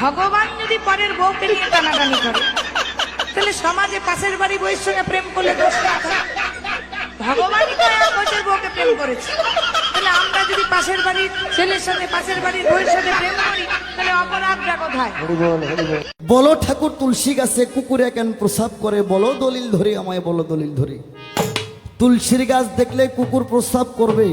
ভগবান যদি পরের বউকে নিয়ে টানাটানি করে তাহলে সমাজে পাশের বাড়ি বউয়ের সঙ্গে প্রেম করলে দোষ ভগবানই তো এক বছর বউকে প্রেম করেছে। তাহলে আমরা যদি পাশের বাড়ির ছেলের সাথে পাশের বাড়ির বউয়ের সাথে প্রেম করি তাহলে অপরাধটা কোথায়? বলো ঠাকুর তুলসী গাছে কুকুরে কেন প্রসাব করে? বলো দলিল ধরে আমায় বলো দলিল ধরে। তুলসীর গাছ দেখলে কুকুর প্রস্রাব করবে।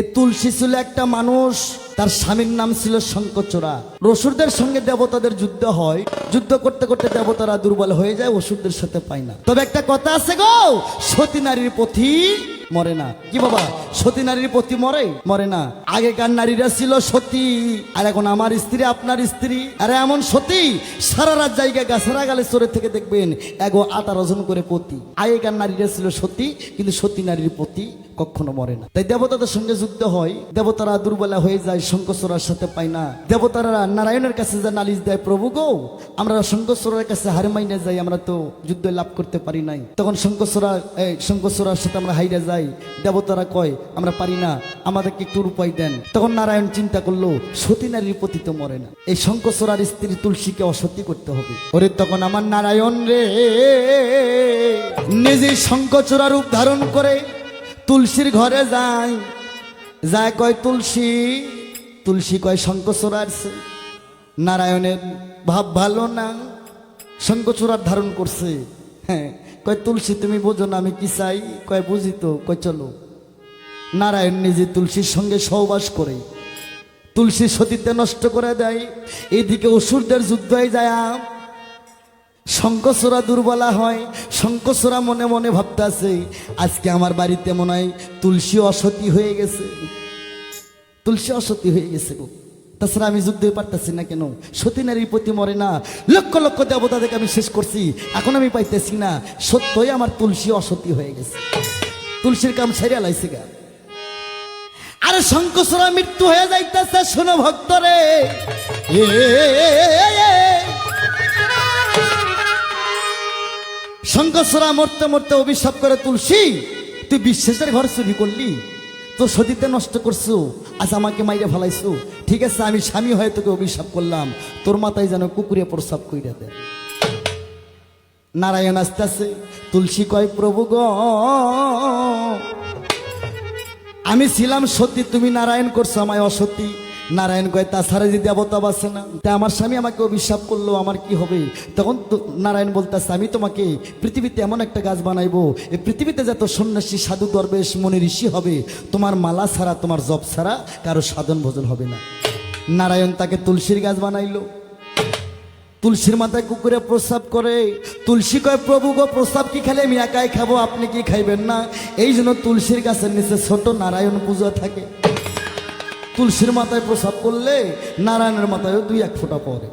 এ তুলসী ছিল একটা মানুষ, তার স্বামীর নাম ছিল শঙ্কচোরা রসুরদের সঙ্গে দেবতাদের যুদ্ধ হয়, যুদ্ধ করতে করতে দেবতারা দুর্বল হয়ে যায়, অসুরদের সাথে পায় না। তবে একটা কথা আছে গো, সতী নারীর পথি মরে না। কি বাবা, সতী নারীর পতি মরে? মরে না। আগেকার নারীরা ছিল সতী, আর এখন আমার স্ত্রী, আপনার স্ত্রী। আরে এমন সতী, সারা রাত জায়গায় গাছেরা গালে চড়ে থেকে দেখবেন, এগো আঠারো জন করে পতি। আগেকার নারীরা ছিল সতী, কিন্তু সতী নারীর পতি কখনো মরে না। তাই দেবতাদের সঙ্গে যুদ্ধ হয়, দেবতারা দুর্বলা হয়ে যায় শঙ্কচূড়ার সাথে পায় না। দেবতারা নারায়ণের কাছে যা নালিশ দেয়, প্রভু গো, আমরা শঙ্কচূড়ার কাছে হার মাইনে যাই, আমরা তো যুদ্ধ লাভ করতে পারি নাই। তখন শঙ্কচূড়া এই সাথে আমরা হাইরে যাই। দেবতারা কয়, আমরা পারি না, আমাদেরকে একটু উপায় দেন। তখন নারায়ণ চিন্তা করল, সতী নারীর প্রতি তো মরে না। এই শঙ্কচূড়ার স্ত্রী তুলসীকে অসতী করতে হবে। ওরে তখন আমার নারায়ণ রে নিজে শঙ্কচূড়া রূপ ধারণ করে তুলসীর ঘরে যায়। যায় কয় তুলসী তুলসী কয় শঙ্কচূড়ার নারায়ণের ভাব ভালো না শঙ্কচূড়ার ধারণ করছে। হ্যাঁ কয় তুলসী, তুমি বোঝো না, আমি কি চাই? কয় বুঝি তো, কয় চলো। নারায়ণ নিজে তুলসীর সঙ্গে সহবাস করে। তুলসী সতীতে নষ্ট করে দেয়। এদিকে অসুরদের যুদ্ধ হয়ে যায় শঙ্কচূড়া দুর্বলা হয় শঙ্কচূড়া মনে মনে ভাবতেছে আজকে আমার বাড়িতে মনে হয় তুলসী অসতী হয়ে গেছে। তুলসী অসতী হয়ে গেছে তাছাড়া আমি যুদ্ধ পারতেছি না কেন? সতী নারীর প্রতি মরে না। লক্ষ লক্ষ দেবতা থেকে আমি শেষ করছি। এখন আমি পাইতেছি না। সত্যই আমার তুলসী অসতী হয়ে গেছে। তুলসীর কাম সারিয়া লাইছে গা। আরে শঙ্কচূড়া মৃত্যু হয়ে যাইতেছে শোনো ভক্তরে। এ, এ। মরতে মরতে অভিশাপ করে তুলসী, তুই বিশ্বাসের ঘর চুরি করলি। তো সতীতে নষ্ট করছ, আজ আমাকে মাইরে ফেলাইছো। ঠিক আছে, আমি স্বামী হয়ে তোকে অভিশাপ করলাম। তোর মাথায় যেন কুকুরে প্রসাব কইরা দেয়। নারায়ণ আস্তে আস্তে, তুলসী কয়, প্রভু গ, আমি ছিলাম সতী, তুমি নারায়ণ করছ আমায় অসতী। নারায়ণ কয়, তাছাড়া যে দেবতা বাসে না? তা আমার স্বামী আমাকে অভিশাপ করল, আমার কি হবে? তখন তো নারায়ণ বলতেছে, আমি তোমাকে পৃথিবীতে এমন একটা গাছ বানাইবো এই পৃথিবীতে যত সন্ন্যাসী, সাধু, দরবেশ, মনে, ঋষি হবে, তোমার মালা ছাড়া, তোমার জব ছাড়া কারও সাধন ভোজন হবে না। নারায়ণ তাকে তুলসীর গাছ বানাইলো। তুলসীর মাথায় কুকুরে প্রস্রাব করে। তুলসী কয়, প্রভু গো প্রস্রাব কি খেলে? আমি একাই খাব, আপনি কি খাইবেন না? এই জন্য তুলসীর গাছের নিচে ছোট নারায়ণ পূজা থাকে। তুলসীর মাথায় প্রসাদ করলে নারায়ণের মাথায়ও দুই এক ফোঁটা পড়ে।